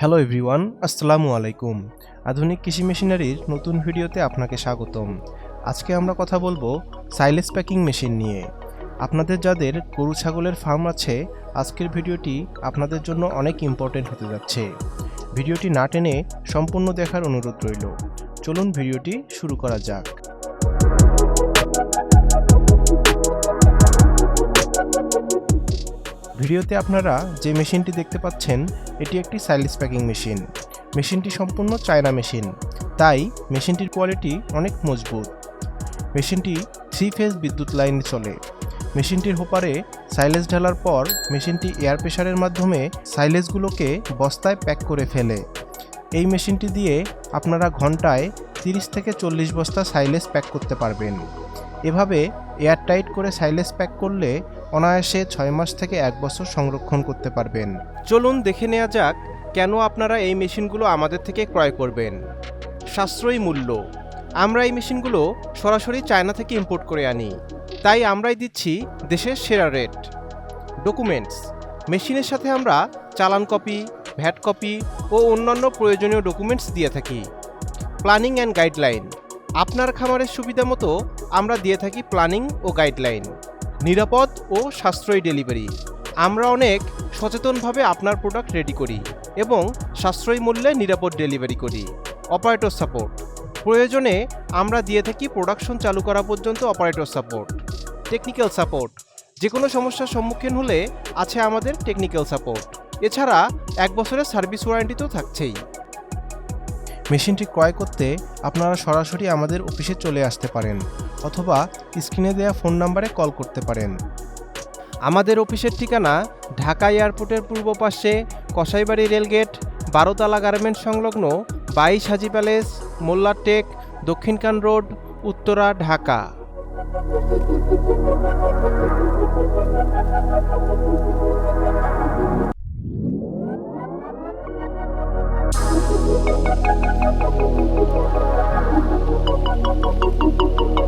Hello everyone আসসালামু আলাইকুম। আধুনিক কৃষি মেশিনারির নতুন ভিডিওতে আপনাকে স্বাগতম। আজকে আমরা কথা বলব সাইলেস প্যাকিং মেশিন নিয়ে। আপনাদের যাদের গরু ছাগলের ফার্ম আছে, আজকের ভিডিওটি আপনাদের জন্য অনেক ইম্পর্টেন্ট হতে যাচ্ছে। ভিডিওটি না টেনে সম্পূর্ণ দেখার অনুরোধ রইল। চলুন ভিডিওটি শুরু করা যাক। ভিডিওতে আপনারা যে মেশিনটি দেখতে পাচ্ছেন, এটি একটি সাইলেস প্যাকিং মেশিন। মেশিনটি সম্পূর্ণ চায়না মেশিন, তাই মেশিনটির কোয়ালিটি অনেক মজবুত। মেশিনটি থ্রি ফেজ বিদ্যুৎ লাইনে চলে। মেশিনটির হোপারে সাইলেজ ঢালার পর মেশিনটি এয়ার প্রেশারের মাধ্যমে সাইলেজগুলোকে বস্তায় প্যাক করে ফেলে। এই মেশিনটি দিয়ে আপনারা ঘন্টায় তিরিশ থেকে চল্লিশ বস্তা সাইলেজ প্যাক করতে পারবেন। এভাবে এয়ার টাইট করে সাইলেজ প্যাক করলে অনায়াসে ছয় মাস থেকে এক বছর সংরক্ষণ করতে পারবেন। চলুন দেখে নেওয়া যাক কেন আপনারা এই মেশিনগুলো আমাদের থেকে ক্রয় করবেন। সাশ্রয়ী মূল্য। আমরা এই মেশিনগুলো সরাসরি চায়না থেকে ইম্পোর্ট করে আনি। তাই আমরাই দিচ্ছি দেশের সেরা রেট। ডকুমেন্টস। মেশিনের সাথে আমরা চালান কপি, ভ্যাট কপি ও অন্যান্য প্রয়োজনীয় ডকুমেন্টস দিয়ে থাকি। Planning and guideline. আপনার খামারের সুবিধা মতো আমরা দিয়ে থাকি প্ল্যানিং ও গাইডলাইন। নিরাপদ ও সাশ্রয়ী ডেলিভারি। আমরা অনেক সচেতনভাবে আপনার প্রোডাক্ট রেডি করি এবং সাশ্রয়ী মূল্যে নিরাপদ ডেলিভারি করি। Operator support. প্রয়োজনে আমরা দিয়ে থাকি প্রোডাকশন চালু করা পর্যন্ত অপারেটর সাপোর্ট। Technical support. যে কোনো সমস্যার সম্মুখীন হলে আছে আমাদের টেকনিক্যাল সাপোর্ট। এছাড়া এক বছরের সার্ভিস ওয়ারেন্টি তো থাকছেই। মেশিনটি ক্রয় করতে আপনারা সরাসরি আমাদের অফিসে চলে আসতে পারেন অথবা স্ক্রিনে দেওয়া ফোন নাম্বারে কল করতে পারেন। আমাদের অফিসের ঠিকানা ঢাকা এয়ারপোর্টের পূর্ব পাশে কসাইবাড়ি রেলগেট, বারোতলা গার্মেন্টস সংলগ্ন বাইশ Haji palace Mollartek Dakshinkhan road, Uttara, Dhaka. Thank you.